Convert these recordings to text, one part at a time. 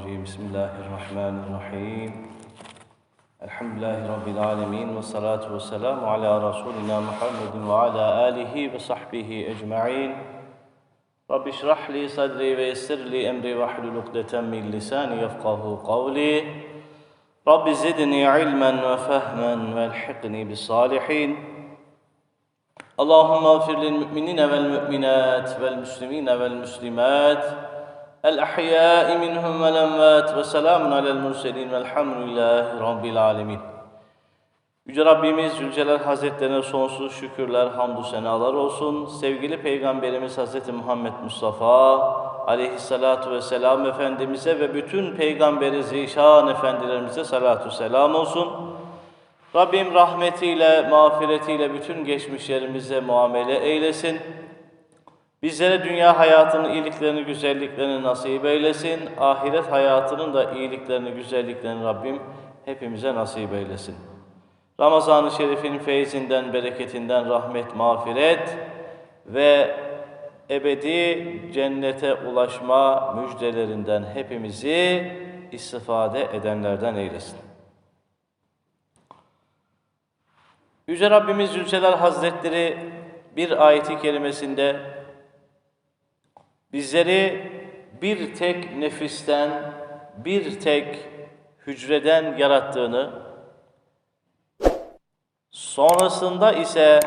الرجيم. بسم الله الرحمن الرحيم. الحمد لله رب العالمين والصلاة والسلام على رسولنا محمد وعلى آله وصحبه أجمعين. رب اشرح لي صدري ويسر لي أمري واحلل عقدة من لساني يفقه قولي. رب زدني علما وفهما والحقني بالصالحين. اللهم اغفر للمؤمنين والمؤمنات والمسلمين والمسلمات الأحياء منهم والأموات وسلام على المرسلين والحمد لله رب العالمين Yüce Rabbimiz Zülcelal Hazretlerine sonsuz şükürler, hamdü senalar olsun. Sevgili Peygamberimiz Hazreti Muhammed Mustafa aleyhissalatu vesselam Efendimiz'e ve bütün Peygamberi Zişan Efendilerimize salatu selam olsun. Rabbim rahmetiyle, mağfiretiyle bütün geçmişlerimize muamele eylesin. Bizlere dünya hayatının iyiliklerini, güzelliklerini nasip eylesin. Ahiret hayatının da iyiliklerini, güzelliklerini Rabbim hepimize nasip eylesin. Ramazan-ı Şerif'in feyzinden, bereketinden rahmet, mağfiret ve ebedi cennete ulaşma müjdelerinden hepimizi istifade edenlerden eylesin. Yüce Rabbimiz Zülcelal Hazretleri bir ayeti kerimesinde bizleri bir tek nefisten, bir tek hücreden yarattığını, sonrasında ise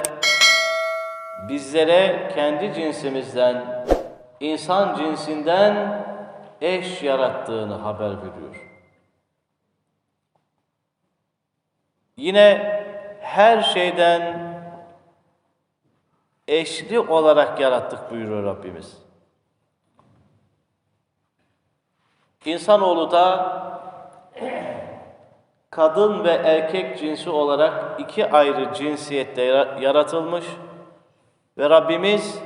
bizlere kendi cinsimizden, insan cinsinden eş yarattığını haber veriyor. Yine her şeyden eşli olarak yarattık buyuruyor Rabbimiz. İnsanoğlu da kadın ve erkek cinsi olarak iki ayrı cinsiyette yaratılmış ve Rabbimiz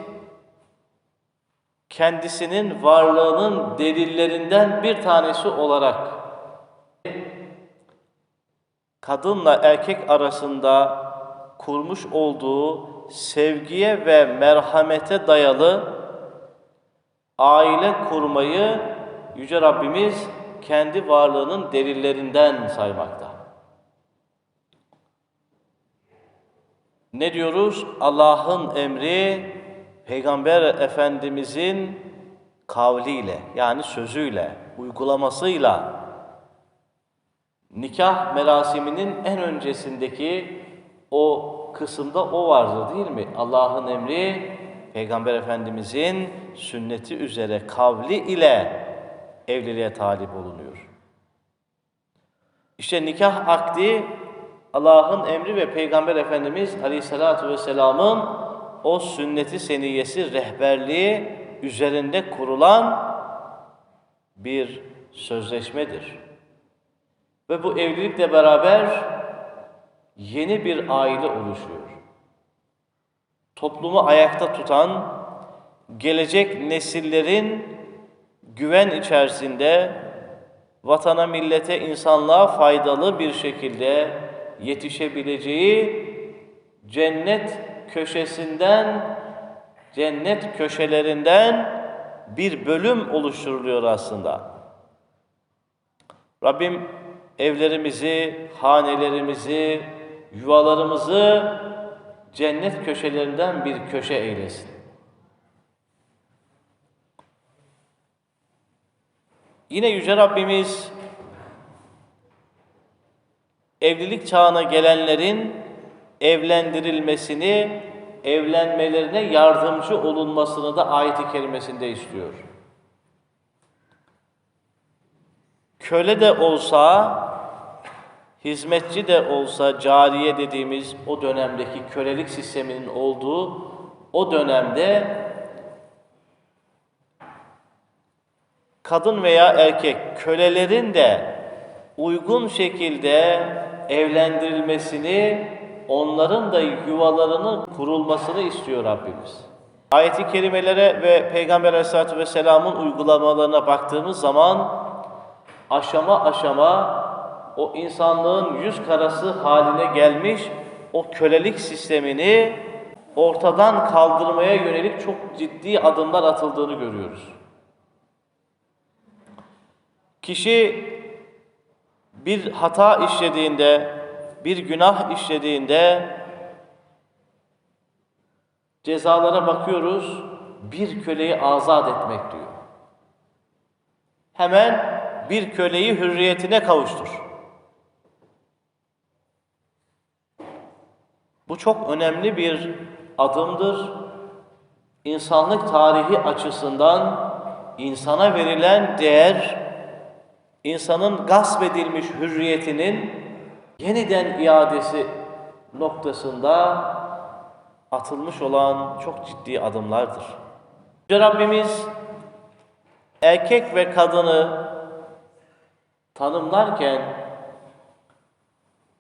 kendisinin varlığının delillerinden bir tanesi olarak kadınla erkek arasında kurmuş olduğu sevgiye ve merhamete dayalı aile kurmayı Yüce Rabbimiz kendi varlığının delillerinden saymakta. Ne diyoruz? Allah'ın emri Peygamber Efendimizin kavliyle yani sözüyle, uygulamasıyla nikah merasiminin en öncesindeki o kısımda o vardı değil mi? Allah'ın emri Peygamber Efendimizin sünneti üzere kavli ile evliliğe talip olunuyor. İşte nikah akdi Allah'ın emri ve Peygamber Efendimiz Aleyhisselatü Vesselam'ın o sünneti seniyesi rehberliği üzerinde kurulan bir sözleşmedir. Ve bu evlilikle beraber yeni bir aile oluşuyor. Toplumu ayakta tutan, gelecek nesillerin güven içerisinde vatana, millete, insanlığa faydalı bir şekilde yetişebileceği cennet köşesinden, cennet köşelerinden bir bölüm oluşturuluyor aslında. Rabbim evlerimizi, hanelerimizi, yuvalarımızı cennet köşelerinden bir köşe eylesin. Yine Yüce Rabbimiz evlilik çağına gelenlerin evlendirilmesini, evlenmelerine yardımcı olunmasını da ayet-i kerimesinde istiyor. Köle de olsa, hizmetçi de olsa, cariye dediğimiz o dönemdeki kölelik sisteminin olduğu o dönemde kadın veya erkek kölelerin de uygun şekilde evlendirilmesini, onların da yuvalarının kurulmasını istiyor Rabbimiz. Ayet-i kerimelere ve Peygamber Aleyhisselatü Vesselam'ın uygulamalarına baktığımız zaman aşama aşama o insanlığın yüz karası haline gelmiş o kölelik sistemini ortadan kaldırmaya yönelik çok ciddi adımlar atıldığını görüyoruz. Kişi bir hata işlediğinde, bir günah işlediğinde cezalara bakıyoruz. Bir köleyi azat etmek diyor. Hemen bir köleyi hürriyetine kavuştur. Bu çok önemli bir adımdır. İnsanlık tarihi açısından insana verilen değer, insanın gasp edilmiş hürriyetinin yeniden iadesi noktasında atılmış olan çok ciddi adımlardır. Yüce Rabbimiz erkek ve kadını tanımlarken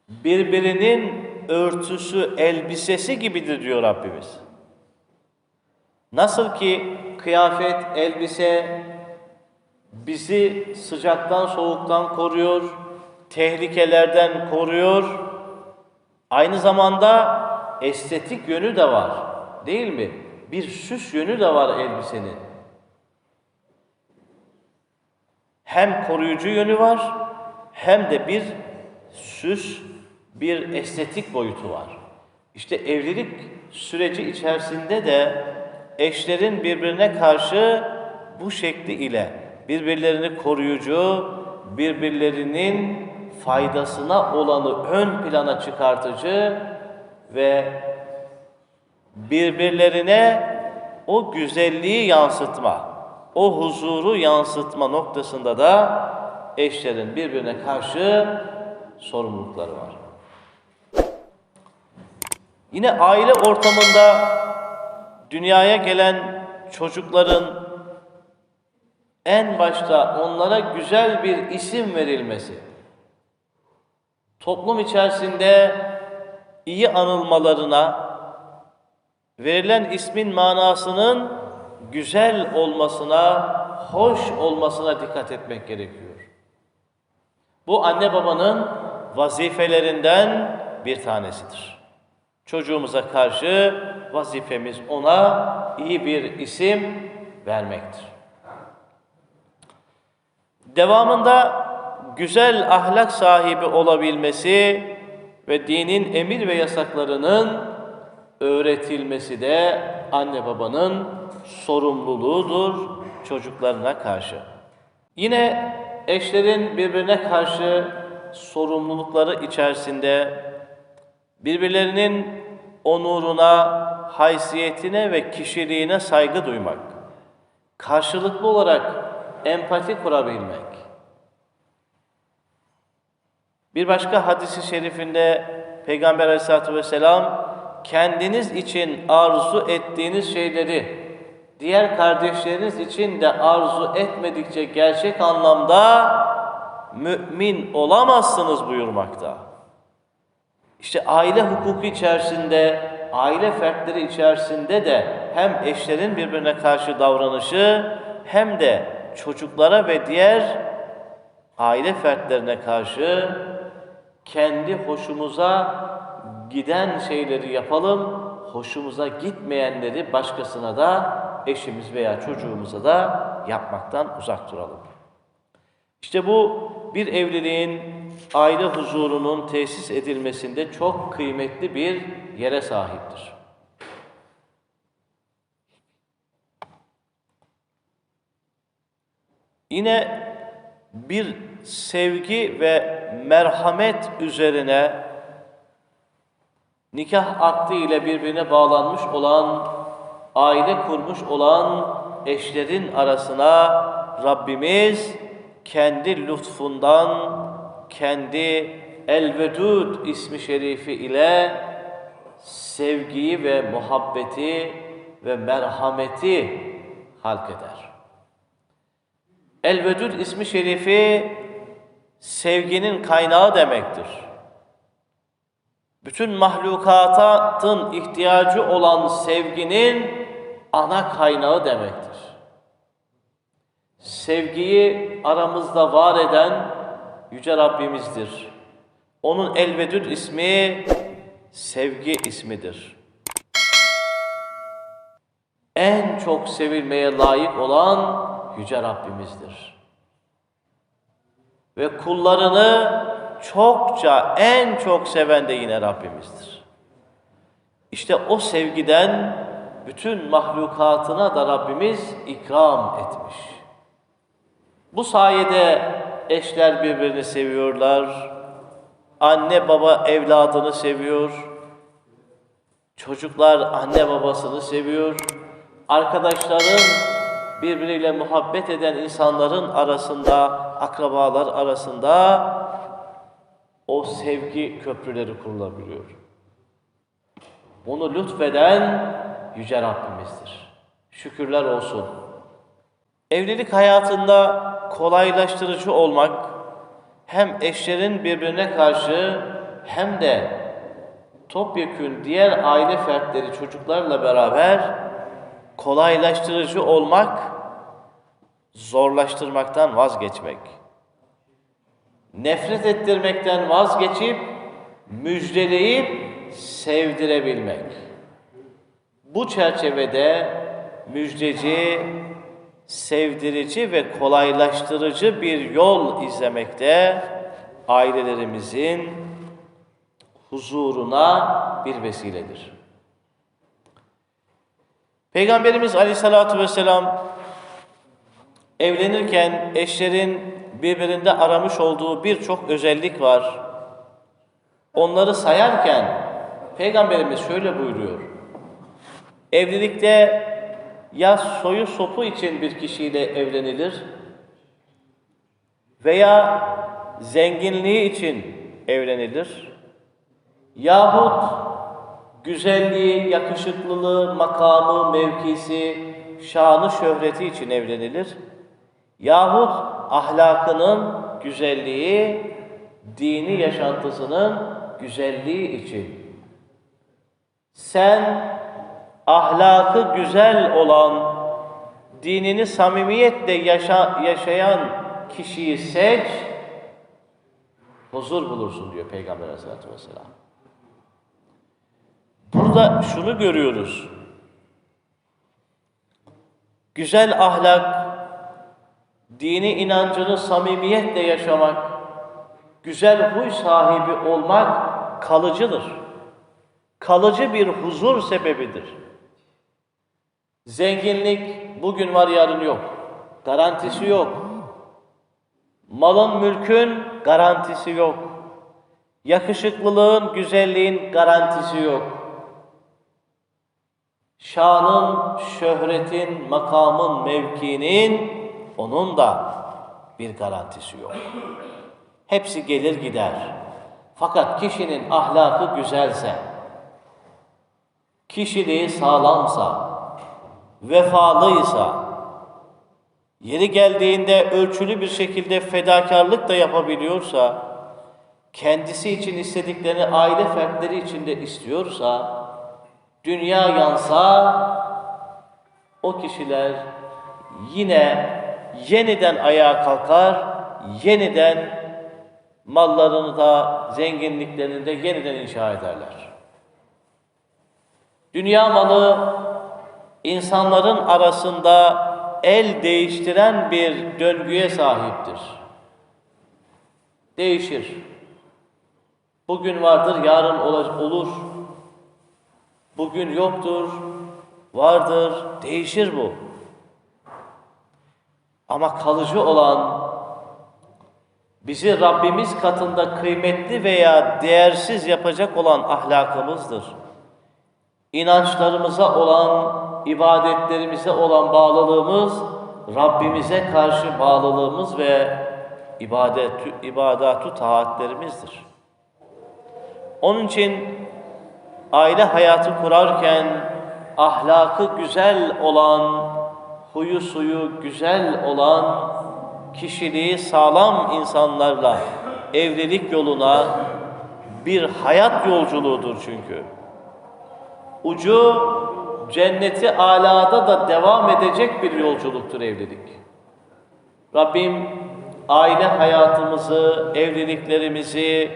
birbirinin örtüsü, elbisesi gibidir diyor Rabbimiz. Nasıl ki kıyafet, elbise bizi sıcaktan, soğuktan koruyor, tehlikelerden koruyor. Aynı zamanda estetik yönü de var. Değil mi? Bir süs yönü de var elbisenin. Hem koruyucu yönü var, hem de bir süs, bir estetik boyutu var. İşte evlilik süreci içerisinde de eşlerin birbirine karşı bu şekli ile birbirlerini koruyucu, birbirlerinin faydasına olanı ön plana çıkartıcı ve birbirlerine o güzelliği yansıtma, o huzuru yansıtma noktasında da eşlerin birbirine karşı sorumlulukları var. Yine aile ortamında dünyaya gelen çocukların en başta onlara güzel bir isim verilmesi, toplum içerisinde iyi anılmalarına, verilen ismin manasının güzel olmasına, hoş olmasına dikkat etmek gerekiyor. Bu anne babanın vazifelerinden bir tanesidir. Çocuğumuza karşı vazifemiz ona iyi bir isim vermektir. Devamında güzel ahlak sahibi olabilmesi ve dinin emir ve yasaklarının öğretilmesi de anne babanın sorumluluğudur çocuklarına karşı. Yine eşlerin birbirine karşı sorumlulukları içerisinde birbirlerinin onuruna, haysiyetine ve kişiliğine saygı duymak, karşılıklı olarak empati kurabilmek. Bir başka hadisi şerifinde Peygamber aleyhissalatü vesselam kendiniz için arzu ettiğiniz şeyleri diğer kardeşleriniz için de arzu etmedikçe gerçek anlamda mümin olamazsınız buyurmakta. İşte aile hukuku içerisinde, aile fertleri içerisinde de hem eşlerin birbirine karşı davranışı hem de çocuklara ve diğer aile fertlerine karşı kendi hoşumuza giden şeyleri yapalım, hoşumuza gitmeyenleri başkasına da eşimiz veya çocuğumuza da yapmaktan uzak duralım. İşte bu bir evliliğin aile huzurunun tesis edilmesinde çok kıymetli bir yere sahiptir. Yine bir sevgi ve merhamet üzerine nikah akdi ile birbirine bağlanmış olan, aile kurmuş olan eşlerin arasına Rabbimiz kendi lütfundan, kendi Elvedud ismi şerifi ile sevgiyi ve muhabbeti ve merhameti halk eder. Elvedud ismi şerifi sevginin kaynağı demektir. Bütün mahlukatın ihtiyacı olan sevginin ana kaynağı demektir. Sevgiyi aramızda var eden Yüce Rabbimizdir. Onun Elvedud ismi sevgi ismidir. En çok sevilmeye layık olan Yüce Rabbimizdir. Ve kullarını çokça, en çok seven de yine Rabbimizdir. İşte o sevgiden bütün mahlukatına da Rabbimiz ikram etmiş. Bu sayede eşler birbirini seviyorlar. Anne baba evladını seviyor. Çocuklar anne babasını seviyor. Arkadaşların birbiriyle muhabbet eden insanların arasında, akrabalar arasında o sevgi köprüleri kurulabiliyor. Bunu lütfeden Yüce Rabbimizdir. Şükürler olsun. Evlilik hayatında kolaylaştırıcı olmak hem eşlerin birbirine karşı hem de topyekün diğer aile fertleri çocuklarla beraber kolaylaştırıcı olmak, zorlaştırmaktan vazgeçmek. Nefret ettirmekten vazgeçip müjdeleyip sevdirebilmek. Bu çerçevede müjdeci, sevdirici ve kolaylaştırıcı bir yol izlemekte ailelerimizin huzuruna bir vesiledir. Peygamberimiz Aleyhisselatü Vesselam evlenirken eşlerin birbirinde aramış olduğu birçok özellik var. Onları sayarken Peygamberimiz şöyle buyuruyor. Evlilikte ya soyu sopu için bir kişiyle evlenilir veya zenginliği için evlenilir yahut güzelliği, yakışıklılığı, makamı, mevkisi, şanı, şöhreti için evlenilir yahut ahlakının güzelliği, dini yaşantısının güzelliği için. Sen ahlakı güzel olan, dinini samimiyetle yaşa, yaşayan kişiyi seç, huzur bulursun diyor Peygamber Aleyhisselatü Vesselam. Burada şunu görüyoruz. Güzel ahlak, dini inancını samimiyetle yaşamak, güzel huy sahibi olmak kalıcıdır. Kalıcı bir huzur sebebidir. Zenginlik bugün var yarın yok. Garantisi yok. Malın mülkün garantisi yok. Yakışıklılığın, güzelliğin garantisi yok. Şanın, şöhretin, makamın, mevkinin onun da bir garantisi yok. Hepsi gelir gider. Fakat kişinin ahlakı güzelse, kişiliği sağlamsa, vefalıysa, yeri geldiğinde ölçülü bir şekilde fedakarlık da yapabiliyorsa, kendisi için istediklerini aile fertleri için de istiyorsa, dünya yansa, o kişiler yine yeniden ayağa kalkar, yeniden mallarını da, zenginliklerini de yeniden inşa ederler. Dünya malı insanların arasında el değiştiren bir döngüye sahiptir. Değişir. Bugün vardır, yarın olur. Bugün yoktur, vardır, değişir bu. Ama kalıcı olan bizi Rabbimiz katında kıymetli veya değersiz yapacak olan ahlakımızdır. İnançlarımıza olan, ibadetlerimize olan bağlılığımız, Rabbimize karşı bağlılığımız ve ibadet, ibadatu taatlerimizdir. Onun için aile hayatı kurarken ahlakı güzel olan, huyu suyu güzel olan, kişiliği sağlam insanlarla evlilik yoluna bir hayat yolculuğudur çünkü. Ucu cenneti alada da devam edecek bir yolculuktur evlilik. Rabbim aile hayatımızı, evliliklerimizi,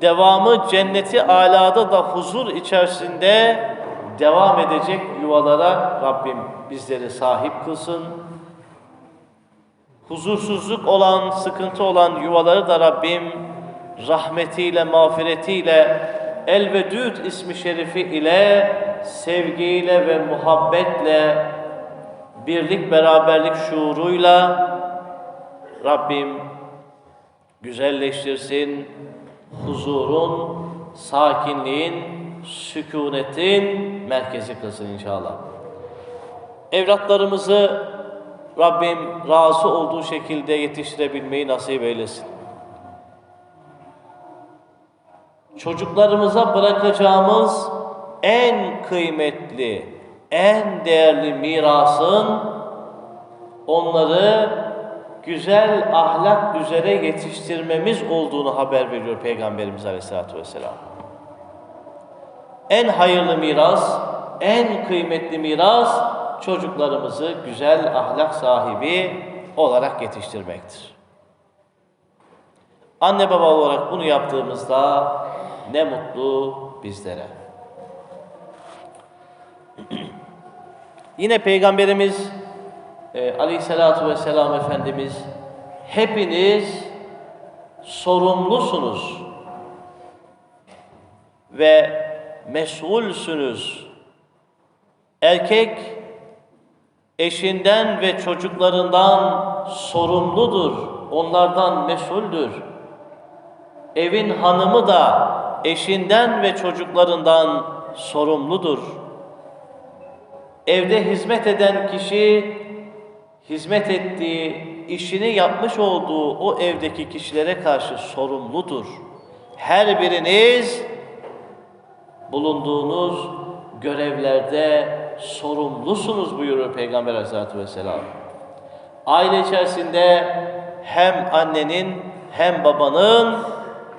devamı cenneti alada da huzur içerisinde devam edecek yuvalara Rabbim bizleri sahip kılsın. huzursuzluk olan, sıkıntı olan yuvaları da Rabbim rahmetiyle, mağfiretiyle, Elvedüd ismi şerifi ile, sevgiyle ve muhabbetle, birlik, beraberlik şuuruyla Rabbim güzelleştirsin, huzurun, sakinliğin, sükunetin merkezi kılsın inşallah. Evlatlarımızı Rabbim razı olduğu şekilde yetiştirebilmeyi nasip eylesin. Çocuklarımıza bırakacağımız en kıymetli, en değerli mirasın onları güzel ahlak üzere yetiştirmemiz olduğunu haber veriyor Peygamberimiz Aleyhisselatü Vesselam. En hayırlı miras, en kıymetli miras çocuklarımızı güzel ahlak sahibi olarak yetiştirmektir. Anne baba olarak bunu yaptığımızda ne mutlu bizlere. Yine Peygamberimiz e, Aleyhisselatü Vesselam Efendimiz hepiniz sorumlusunuz ve mesulsünüz. Erkek eşinden ve çocuklarından sorumludur, onlardan mesuldür. Evin hanımı da eşinden ve çocuklarından sorumludur. Evde hizmet eden kişi hizmet ettiği, işini yapmış olduğu o evdeki kişilere karşı sorumludur. Her biriniz bulunduğunuz görevlerde sorumlusunuz buyuruyor Peygamber Aleyhisselatü Vesselam. Aile içerisinde hem annenin hem babanın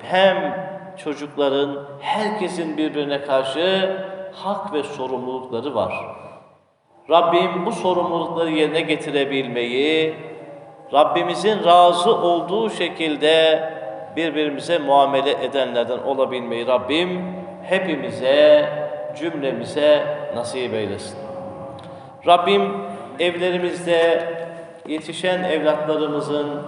hem çocukların herkesin birbirine karşı hak ve sorumlulukları var. Rabbim bu sorumlulukları yerine getirebilmeyi, Rabbimizin razı olduğu şekilde birbirimize muamele edenlerden olabilmeyi Rabbim hepimize, cümlemize nasip eylesin. Rabbim evlerimizde yetişen evlatlarımızın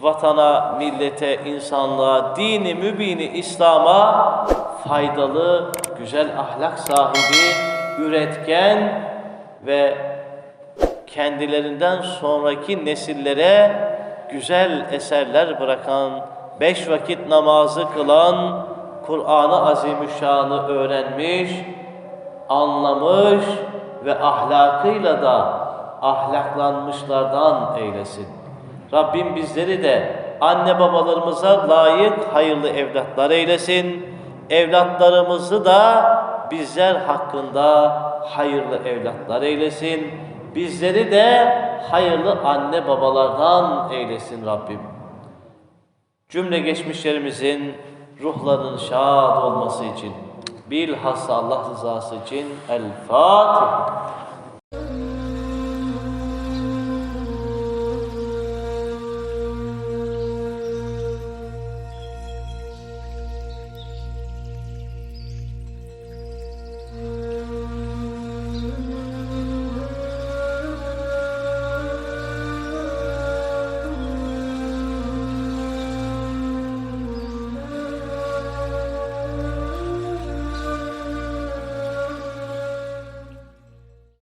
vatana, millete, insanlığa, dini mübini İslam'a faydalı, güzel ahlak sahibi, üretken ve kendilerinden sonraki nesillere güzel eserler bırakan, beş vakit namazı kılan, Kur'an-ı Azimüşşan'ı öğrenmiş, anlamış ve ahlakıyla da ahlaklanmışlardan eylesin. Rabbim bizleri de anne babalarımıza layık hayırlı evlatlar eylesin. Evlatlarımızı da bizler hakkında hayırlı evlatlar eylesin. Bizleri de hayırlı anne babalardan eylesin Rabbim. Cümle geçmişlerimizin ruhlarının şad olması için bilhassa Allah rızası için El Fatiha.